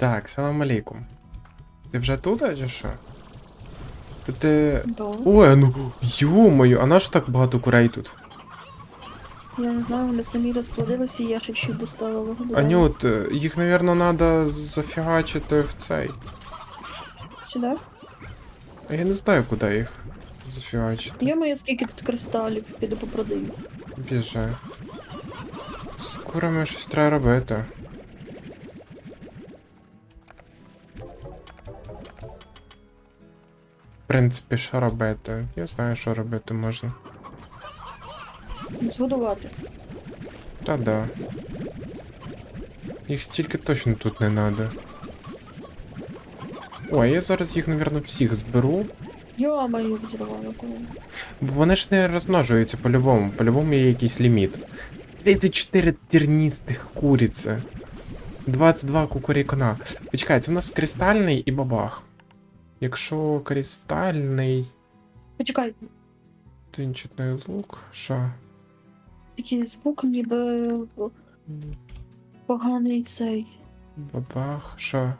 Так, салам алейкум. Ти вже тут, а чи що? Ти. Да. Ой, ну йо-моє, а на що так багато курей тут? Я не знаю, вони самі розплодилися, і я ще чуть доставила. А от е, їх, напевно, треба зафігачити в цей. Сюди? А я не знаю, куди їх зафігачити. Є моє скільки тут кристалів, піду попродаю. Біже. З курами щось треба робити. Принципі, що робити? Я знаю, що робити можна. Збудувати. Та да. Їх стільки точно тут не надо. Ой, я зараз їх, напевно, всіх зберу. Йо, мою взірвала коли. Бо вони ж не розмножуються по-любому. По-любому є якийсь ліміт. 34 терністих куриці. 22 кукурікона. Почекай, це у нас кристальний і бабах. Якщо кристальний. Почекай, Тинчатний лук. Що? такий звук, ніби поганий цей. Бабах, що? Ну,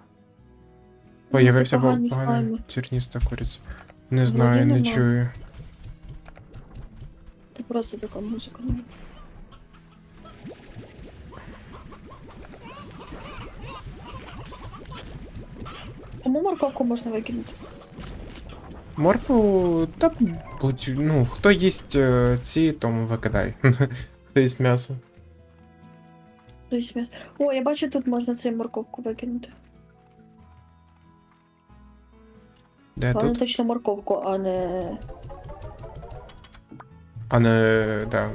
Появився це погані поганий слайми. куриця. Не знаю, Вроді не чую. Це просто така музика. Кому морковку можна викинути? Моркву, та будь, ну, хто їсть е, ці, тому викидай. Хто їсть м'ясо. Десь м'ясо. О, я бачу, тут можна цю морковку викинути. Де Але тут? точно морковку, а не. А не. да.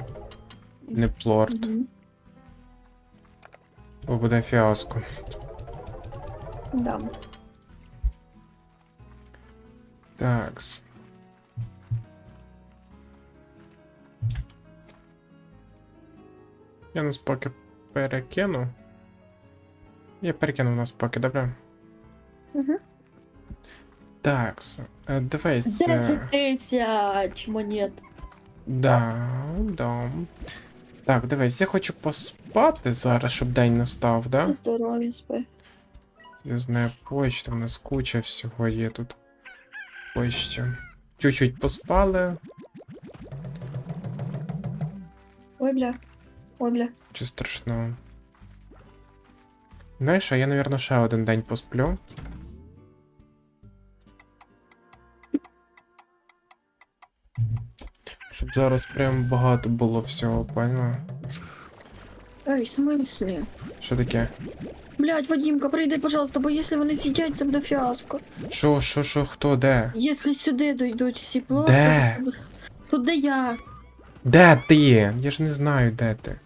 Не плорт. Мгм. Бо буде фіаско. Да. Такс. Я нас поки перекину. Я перекинув нас поки, добре? Угу. Такс. е, Дивись. е, 10 тисяч монет. Да, да. Так, дивись, я хочу поспати зараз, щоб день настав, да? Здоров'я спи. Зв'язна почта, в нас куча всього є тут. Почті. Чуть-чуть поспали, Ой, бля. Ой, бля. чи страшного. Знаєш, а я, напевно, ще один день посплю. Щоб зараз прям багато було всього, поняла? Ей, в смислі? Що таке? Блять, Вадимка, прийди, пожалуйста, бо якщо вони сидять, це буде фіаско. Що, що, що, хто, де? Якщо сюди дійдуть всі плохи. Де? Тут де я. Де ти? Я ж не знаю, де ти.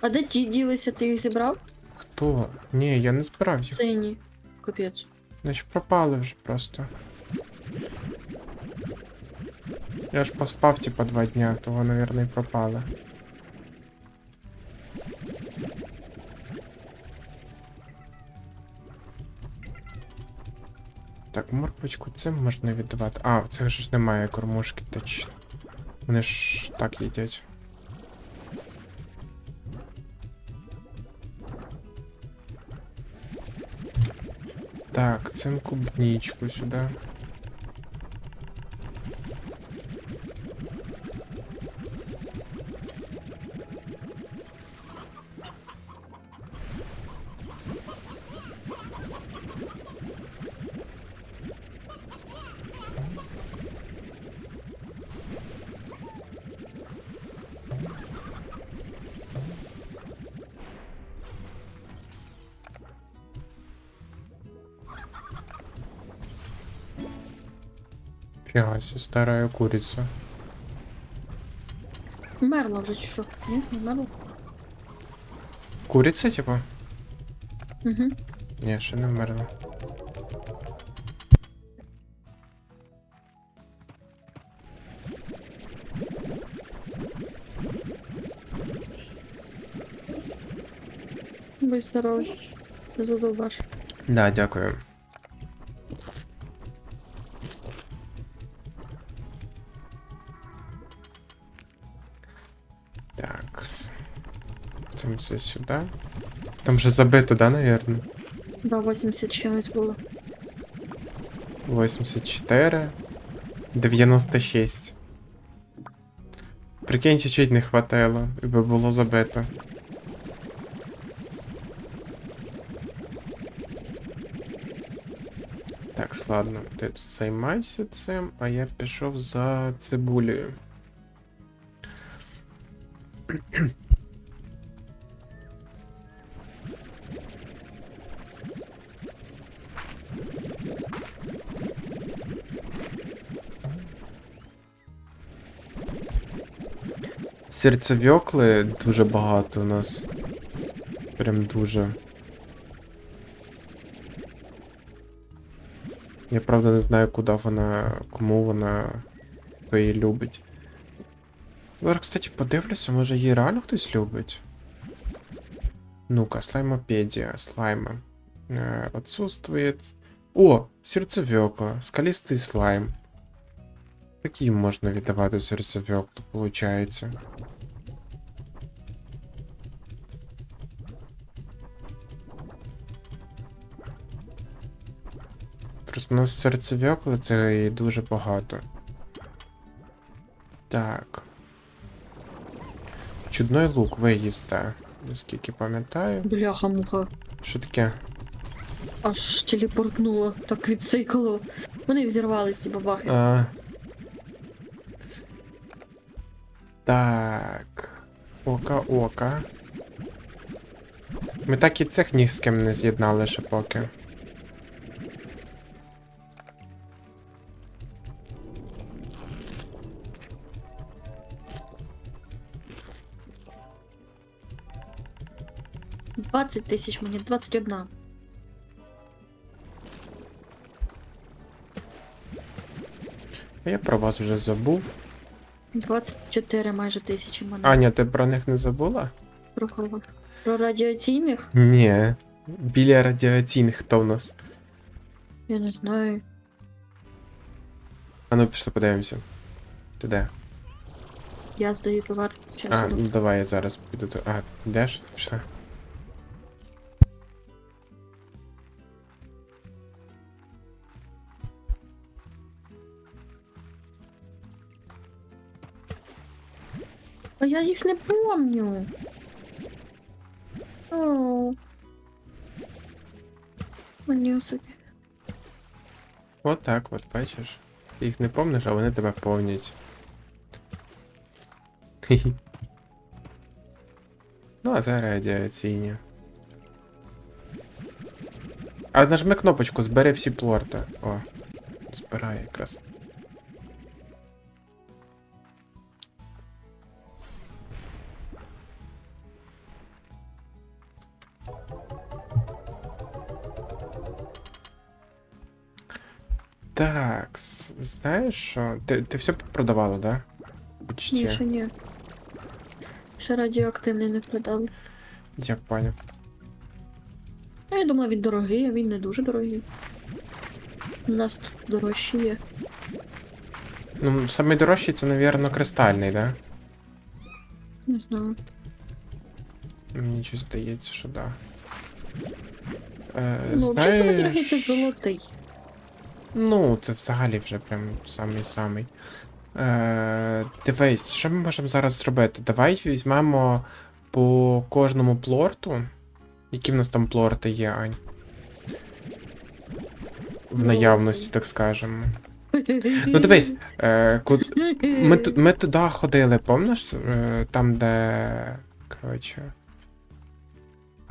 А де ті ділися, ти їх зібрав? Хто? Ні, я не збирав їх. Сині. Капець. Значить пропали вже просто. Я ж поспав типа два дня, того, наверное, і пропали. Так, це можна віддавати. А, в цих же ж немає кормушки, точно. Вони ж так їдять. Так, цим клубничку сюди. Фіга себе, старая куриця. Мерла вже чи що? Ні, не мерла? Куриця, типа? Угу. Ні, ще не вмерла. Будь здоровий. Задовбаш. Да, дякую. Все сюди. Там вже забито, да, наверное? Да, 80 чимось було. 84. 96. Прикинь, чуть-чуть не хватило, і би було забито. Так, ладно, ти тут займайся цим, а я пішов за цибулею. Серцевьокли дуже багато у нас. Прям дуже. Я правда не знаю, куди вона. кому вона хто її любить. Зараз, кстати, подивлюся, може її реально хтось любить. Ну-ка, слаймопедія, слайма. Е, отсутствует. О, серцевьокла, скалістий слайм. Такі можна віддавати серцевьоклу, виходить. Просто у нас серцевьокли це і дуже багато. Так. Чудной лук ви їсте, наскільки пам'ятаю. Бляха-муха. Що таке? Аж телепортнуло, так відсикало. Вони взірвались ці бабахи. А... Так. Ока, ока. Ми так і цих ні з ким не з'єднали ще поки. Двадцять тисяч мені, 21. А я про вас вже забув. 24 майже тисячі монет. Аня, ти про них не забула? Про кого? Про радіаційних? Ні. Біля радіаційних хто в нас? Я не знаю. А ну пішли подивимося. Ти де? Я здаю товар. Щас А, іду. ну давай я зараз піду. А, де ж? А я їх не помню. Мені собі. От так, от, бачиш. Ти їх не помниш, а вони тебе повнять. Ну, а це радіаційні. А нажми кнопочку, збери всі плорти. О, збирай якраз. Знаєш що? Ти, ти все продавала, да? Почти. Ні, ще ні. Ще радіоактивний не продали. Я поняв. А я думала, він дорогий, а він не дуже дорогий. У нас тут дорожчі є. Ну, самий дорожчий це, навірно, кристальний, да? Не знаю. Мені щось здається, що да. Е, Ну, взагалі самий дорогий це знаєш... золотий. Ну, це взагалі вже прям самий-самий. Е, дивись, що ми можемо зараз зробити? Давай візьмемо по кожному плорту. Які в нас там плорти є, Ань? В Ну, наявності, так скажемо. Ну дивись, е, куд... ми, ми туди ходили, помниш? Е, там, де. Коротше.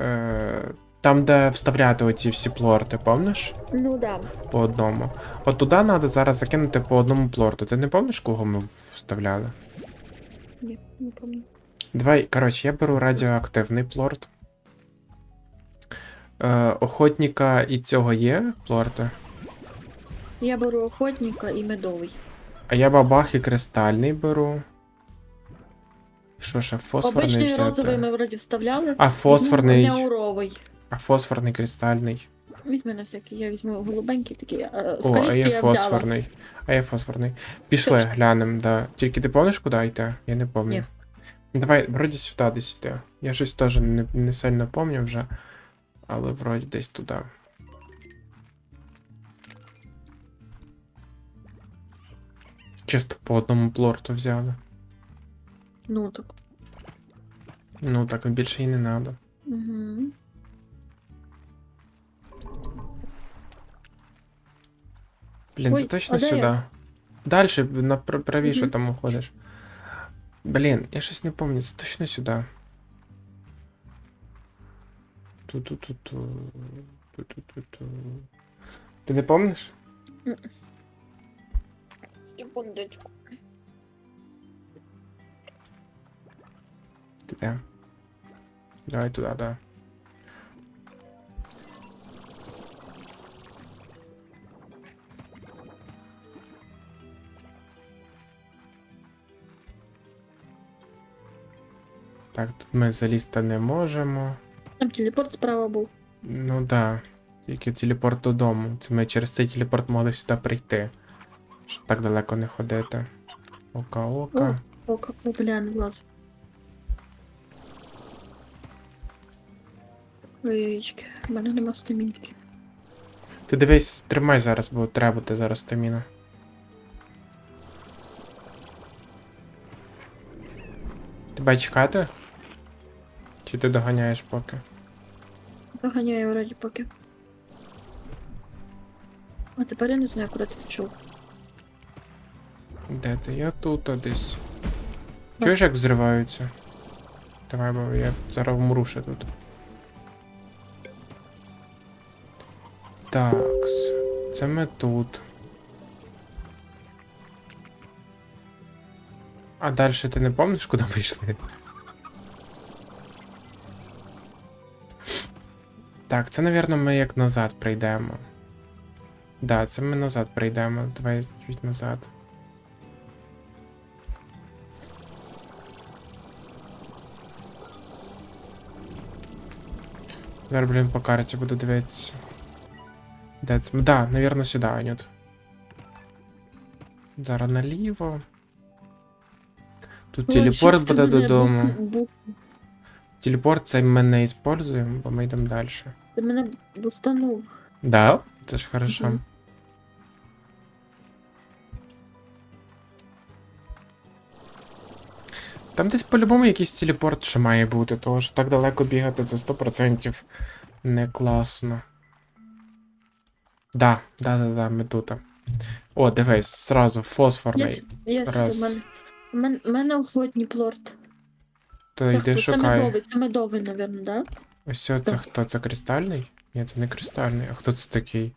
Е, там, де вставляти оці всі плорти, помниш? Ну да. По одному. От туди треба зараз закинути по одному плорту. Ти не пам'ятаєш, кого ми вставляли? Ні, не пам'ятаю. Давай, коротше, я беру радіоактивний плорт. Е, охотника і цього є плорти. Я беру охотника і медовий. А я бабах і кристальний беру. Що ще, фосфорний Обичний взяти? розовий ми вроді вставляли. А фосфорний. Візьму Неуровий. А фосфорний кристальний. Візьми на всякий, я візьму голубенький такий. А, О, а я взяла. фосфорний. А є фосфорний. Пішли, Точно. глянем, да. Тільки ти пам'ятаєш, куди йти? Я не пам'ятаю. Давай, вроді сюди десь йти. Я щось теж не, не сильно пам'ятаю вже. Але вроді десь туди. Чисто по одному плорту взяли. Ну так. Ну так більше і не треба. Блін, це Ой, точно а де сюди. я? Дальше на пр- правіше Мгм. там уходиш. Блін, я щось не пам'ятаю, це точно сюди. Ту-ту-ту-ту. Ту-ту-ту-ту. Ти не пам'ятаєш? Секундочку. Ти де? Давай туди, да. Так, тут ми залізти не можемо. Там телепорт справа був. Ну да. Тільки телепорт додому. Це ми через цей телепорт могли сюди прийти. Щоб так далеко не ходити. Ока, ока. О, как о, бля, не влаз. Ой-ой-ой, в мене нема стамінки. Ти дивись, тримай зараз, бо треба буде зараз стаміна. Тебе чекати? Чи ти доганяєш поки? Доганяю вроді поки. А тепер я не знаю, куди ти пішов. Де ти? Я тут а десь. Чуєш, як взриваються? Давай, бо я зараз вмру ще тут. Такс. Це ми тут. А далі ти не пам'ятаєш, куди ми йшли? Так, це, напевно, ми як назад прийдемо. Да, це ми назад прийдемо. Давай чуть назад. Зараз, блін, по карті буду дивитися. Де це? Да, навірно, сюди, Анют. Зараз наліво. Тут телепорт щас ти буде додому. Телепорт цей ми не используємо, бо ми йдемо далі. Ти мене бустанув. Да? Це ж хорошо. Мгм. Там десь по-любому якийсь телепорт ще має бути, тому що так далеко бігати це 100% не класно. Да, да, да, да, ми тут. О, дивись, сразу фосфорний. Є, є, Раз. у мене. У мене, у мене охотній плорт. То Це йди хто? Це шукай. медовий, це медовий, напевно, да? Ось це Так. хто? Це кристальний? Ні, це не кристальний. А хто це такий?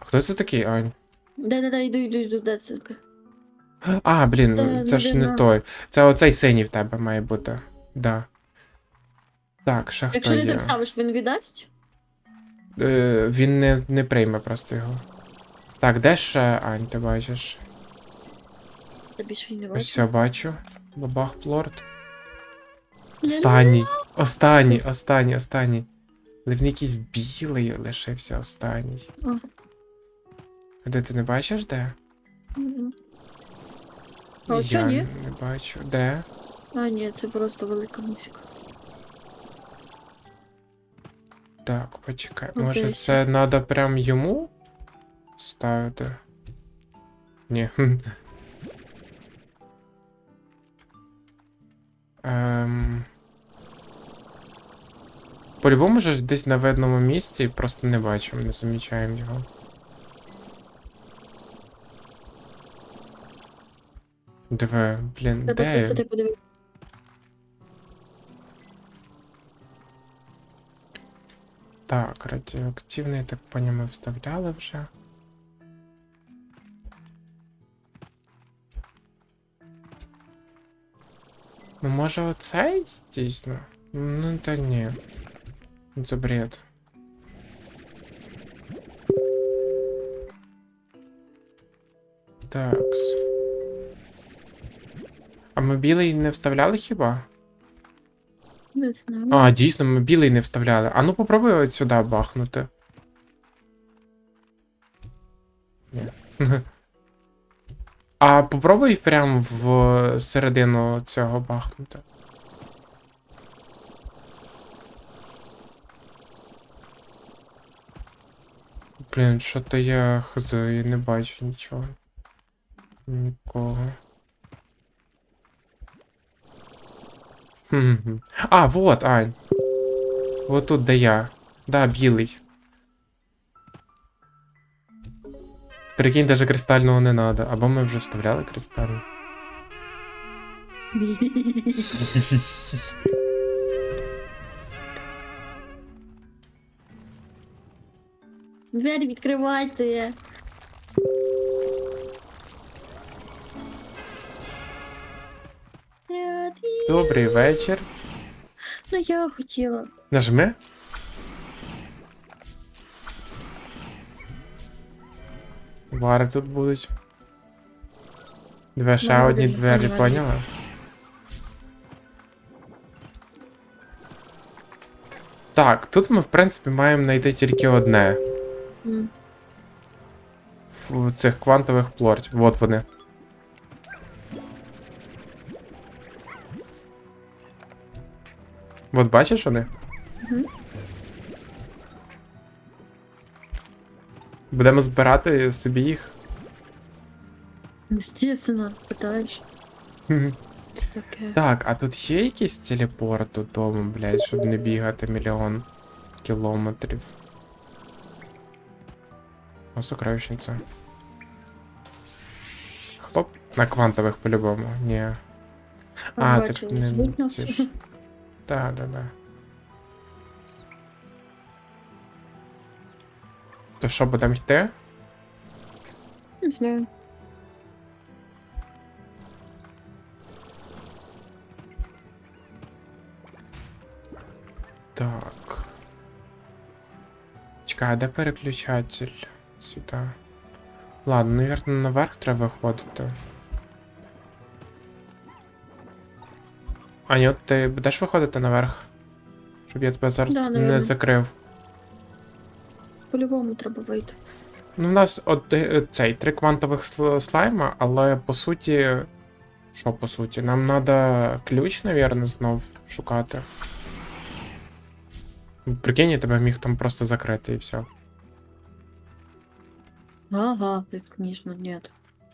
А хто це такий, Ань? Да-да-да, йду, йду, йду, де це ти? А, блін, Це це ж не людина. той. Це оцей синій в тебе має бути. Да. Так, ще хто Якщо не є. так ставиш, він віддасть? Е, він не, не прийме просто його. Так, де ще Ань, ти бачиш? Я більше й не Ось бачу. все бачу. Бабах плорт. Останній. Останній, останній, останній. Але він якийсь білий лишився останній. А. А де ти не бачиш де? А Я ні? не бачу. Де? А, ні, це просто велика музика. Так, почекай. Ну, Може це треба прям йому ставити? Ні. По-любому же ж десь на видному місці, просто не бачимо, не замічаємо його. Диви, блін, Треба де? спустити подивитися. Так, радіоактивний, так по ньому вставляли вже. Ну, може оцей дійсно? Ну та ні. Це бред. Такс. А ми білий не вставляли хіба? Не знаю. А, дійсно, ми білий не вставляли. А ну попробуй от сюди бахнути. Ні. А попробуй прямо в середину цього бахнути. Блін, що то я хз, я не бачу нічого. Нікого. Хм-хм. А, вот, Ань. Вот тут, де я. Да, білий. Прикинь, даже кристального не надо. Або ми вже вставляли кристальний. Двері відкривайте. Добрий вечір. Ну я хотіла. Нажми. Вари тут будуть. Дві ще одні двері, поняла. поняла? Так, тут ми, в принципі, маємо знайти тільки одне. В цих квантових плортів. Вот вони. От бачиш вони? Мгм. Будемо збирати собі їх. Естественно, питаєш. Таке. Так, а тут є якийсь телепорт додому, блядь, щоб не бігати мільйон кілометрів. О, сокровищниця. Хлоп. На квантових по-любому. Ні. А, бачу, так не. Да, да, да. То що, будемо йти? Не знаю. Так. Чекай, а де переключатель? Сюди. Ладно, наверное, наверх треба виходити. От ти будеш виходити наверх? Щоб я тебе зараз Да, не закрив. По-любому треба вийти. Ну, у нас от е, цей три квантових слайма, але по суті. Що по суті? Нам треба ключ, навірно, знов шукати. Ну, Прикинь, я тебе міг там просто закрити і все. Ага, звісно, ні.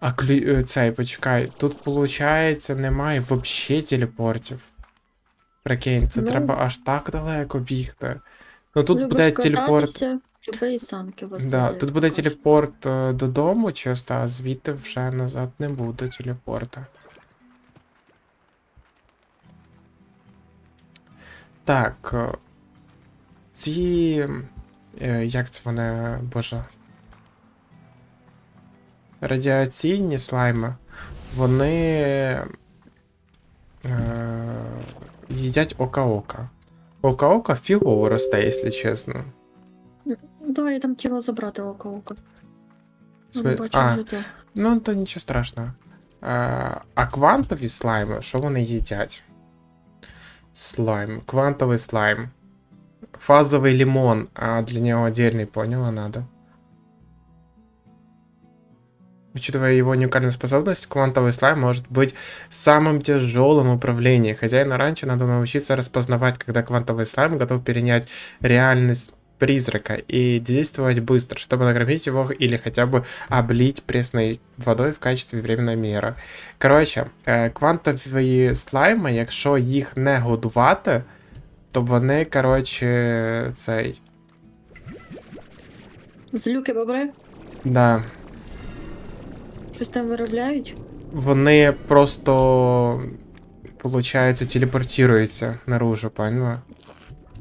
А клю... е, цей, почекай, тут, виходить, немає взагалі телепортів. Прикинь, це Ну. треба аж так далеко бігти. Ну тут буде телепорт. санки. Да, тут буде телепорт е, додому, чисто, а звідти вже назад не буде телепорта. Так. е, Ці. Як це вони. Боже. Радіаційні слайми, вони. Е, їдять ока-ока. Ока-ока фігово росте, якщо чесно. Давай там тіло забрати око. Ну, Сви- а. Ну, то нічого страшного. А, а квантові слайми, що вони їдять? Слайм. Квантовий слайм. Фазовий лимон, а для него отдельный, поняла, надо. Учитывая его уникальную способность, квантовый слайм может быть самым тяжелым в управлении. Хозяину раньше надо научиться распознавать, когда квантовый слайм готов перенять реальность призрака и действовать быстро, чтобы нагромить его или хотя бы облить пресной водой в качестві временної міри. Коротше, е, квантові слайми, якщо їх не годувати, то вони, коротше, цей. Злюки бобри? Да. Щось там виробляють? Вони просто, виходить, телепортуються наружу, поняла?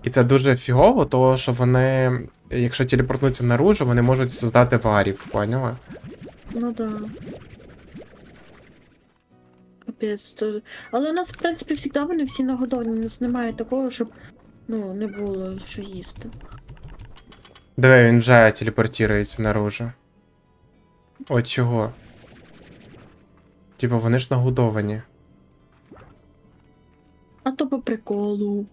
І це дуже фігово, тому що вони, якщо телепортнуться наружу, вони можуть создати варів, поняла? Ну да. Капець. То... Але у нас, в принципі, завжди вони всі нагодовані. У нас немає такого, щоб ну, не було що їсти. Диви, він вже телепортується наружу. От чого? Типа вони ж нагодовані. А то по приколу.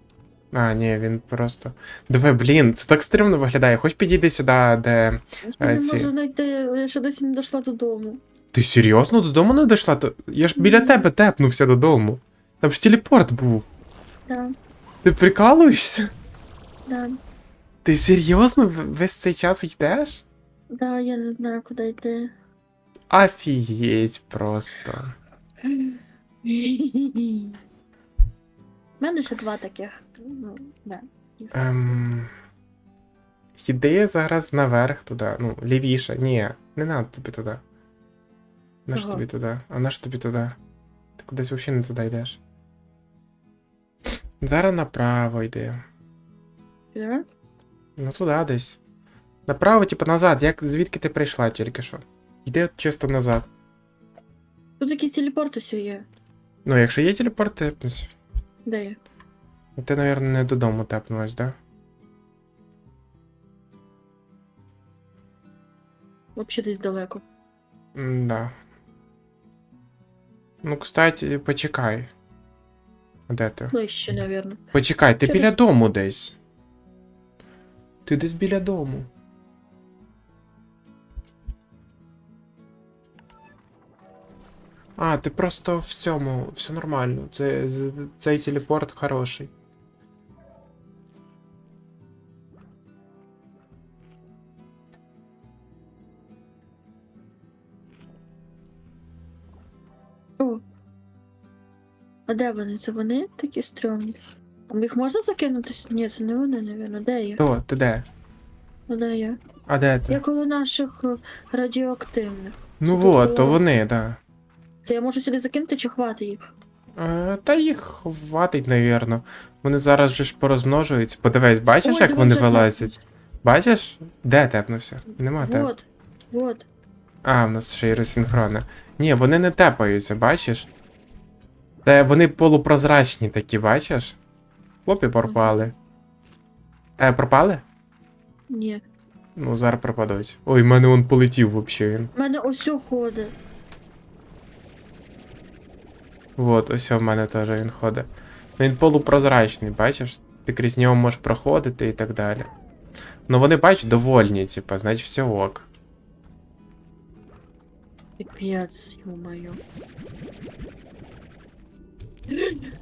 А, ні, він просто. Диви, блін, це так стримно виглядає. Хоч підійди сюди, де. Я не ці- можу знайти, я ще досі не дійшла додому. Ти серйозно додому не дійшла? Я ж біля тебе тепнувся додому. Там ж телепорт був. Да, Ти прикалуєшся? да. Ти серйозно весь цей час йдеш? Да, я не знаю, куди йти. Офігеть просто. У мене ще два таких. Ну, да. Ем... Іди зараз наверх туди. Ну, лівіше. Ні, не надо тобі туди. На ж тобі туди? А на ж тобі туди? Ти кудись взагалі не туди йдеш. Зараз направо йди. Да? Ну туди десь. Направо, типу, назад, як звідки ти прийшла тільки що. Йди чисто назад. Тут якісь телепорти все є. Ну, якщо є телепорт, тепнись. Де є? Ну, Ти, мабуть, не додому тепнулась, да? Взагалі десь далеко. Да. Ну, кстати, почекай. Де ти? Ближче, навірно. Почекай, ти Через- біля дому десь. Ти десь біля дому. А, ти просто в цьому, все нормально. Це, цей телепорт хороший. О. А де вони? Це вони такі стрьомні? А їх можна закинути? Ні, це не вони, навірно. Де я? Хто? Ти де? А де я? А де ти? Я коло наших е, радіоактивних. Ну тут вот, то було. вони, да. То я можу сюди закинути чи хвати їх? Е, та їх хватить, навірно. Вони зараз же ж порозмножуються. Подивись, бачиш, Ой, як диви, вони вже вилазять? Бачиш? Де тепнувся? Нема теп. Вот, вот. А, в нас ще й розсинхронне. Ні, вони не тепаються, бачиш? Це вони полупрозрачні такі, бачиш? Хлопці пропали. Е, пропали? Ні. Ну, зараз пропадуть. Ой, в мене он полетів він. У мене ось ходить. Вот, ось в мене теж він ходить. Він полупрозрачний, бачиш? Ти крізь нього можеш проходити і так далі. Ну вони, бач, довольні, типа, значить все ок. Пипец, ё-моё.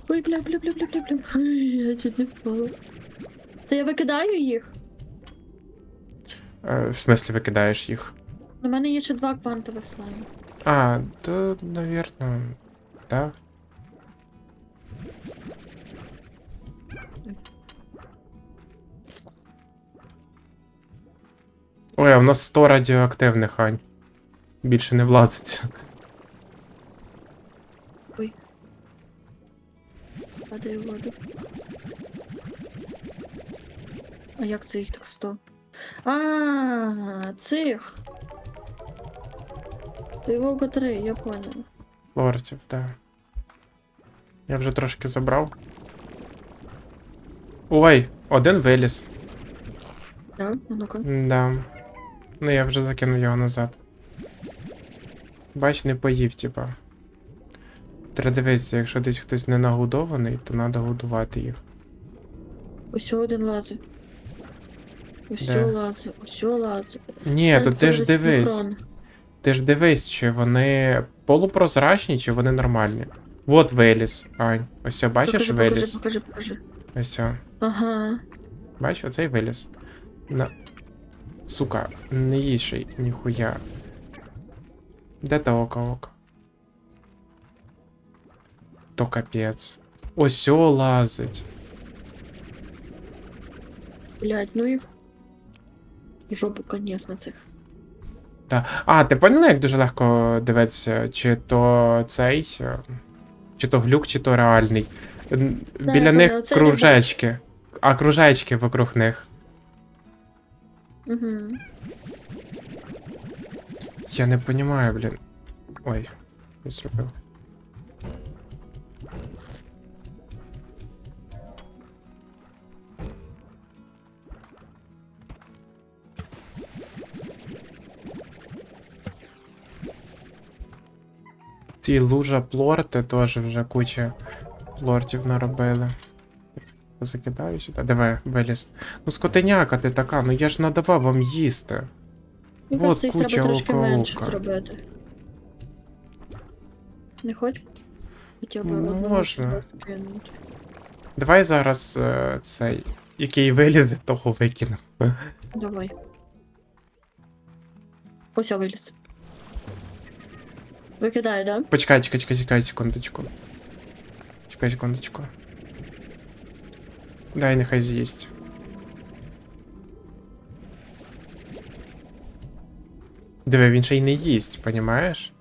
Ой, бля, бля, бля, бля, бля, бля. Ой, Я чуть не впала. Та я викидаю їх. Е, в смислі викидаєш їх. У мене є ще два квантових слайми. А, то, навірно, так. Ой, а в нас 100 радіоактивних, Ань. Більше не влазиться. Падає в воду. А як це їх так сто? А, цих. Ти вовка 3, я поняла. Лорців, так. Я вже трошки забрав. Ой, один виліз. Так, а ну-ка. Да. Ну я вже закинув його назад. Бач, не поїв, типа. Треба дивитися, якщо десь хтось не нагодований, то треба годувати їх. Ось один лазить. Ось Де? лазить, ось лазить. Ні, то ти ж дивись. Ти ж дивись, чи вони полупрозрачні, чи вони нормальні. Вот виліз, Ань. Ось, бачиш покажи, виліз? Покажи, покажи, покажи. Ось. Ага. Бачиш, оцей виліз. На. Сука, не їший, ніхуя. Де та ока ока? То капець. Ось о лазить. Блять, ну і. І жопу, конечно, цих. А, ти поняла, як дуже легко дивитися, чи то цей. е, Чи то глюк, чи то реальний. Біля них кружечки. А кружечки вокруг них. Угу. Я не понимаю, блін. Ой, я зробив. Ці лужа плорти теж вже куча плортів наробили. Закидаю сюди. Диви, виліз. Ну, скотиняка ти така, ну я ж надавав вам їсти. Мені їх куча треба трошки менше лука-лука. зробити. Не хоч? Хоча б Ну, одного можна. сюди скинуть. Давай зараз е, цей, який вилізе, того викину. Давай. Ось я виліз. Викидає, да? Почекай, чекай, чекай, чекай, секундочку. Чекай, секундочку. Дай нехай з'їсть. Диви, він ще й не їсть, понімаєш?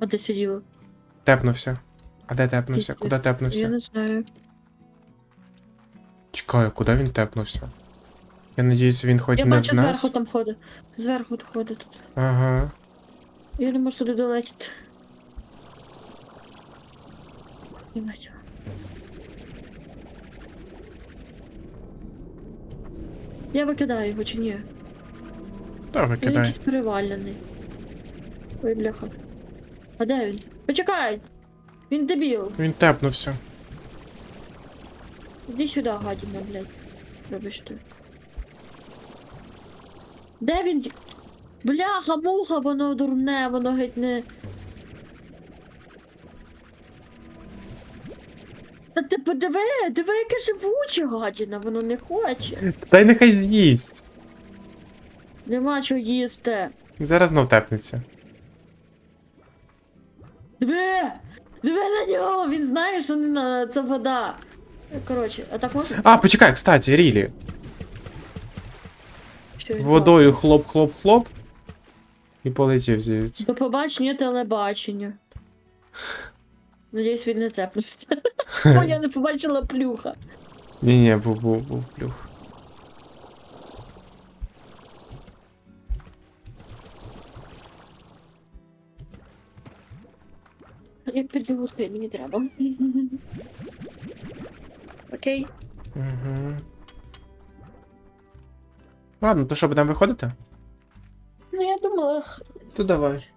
А де сиділо? Тепнувся. А де тепнувся? Пиздець. Куди Я не знаю. Чекай, куди він тепнувся? Я надіюсь, він хоч Я не бачу в нас. зверху там ходить. Зверху ходить тут. Ага. Я не можу туди долетіти. Не бачу. Я викидаю його чи ні? Та Він викидай. якийсь перевалений. Ой, бляха. А де він? Почекай! Він дебіл. Він тепнувся. Іди сюди, гадіна, блядь. Вибачте. Де він? Бляха, муха, воно дурне, воно геть не. Подиви, диви, яке живуче гадіна, воно не хоче. Дай нехай з'їсть. Нема чого їсти. Зараз знов тепнеться. Диви! Диви на нього! Він знає, що не на... це вода. Коротше, а так можна? А, почекай, кстати, Рілі. Що він Водою хлоп-хлоп-хлоп. І полетів звідси. До побачення телебачення. Надіюсь, він не тепнувся. Бо я не побачила плюха. Ні-ні, був, був, був плюх. Я піду густи, мені треба. Окей. Угу. Ладно, то що, будемо виходити? Ну я думала. То давай.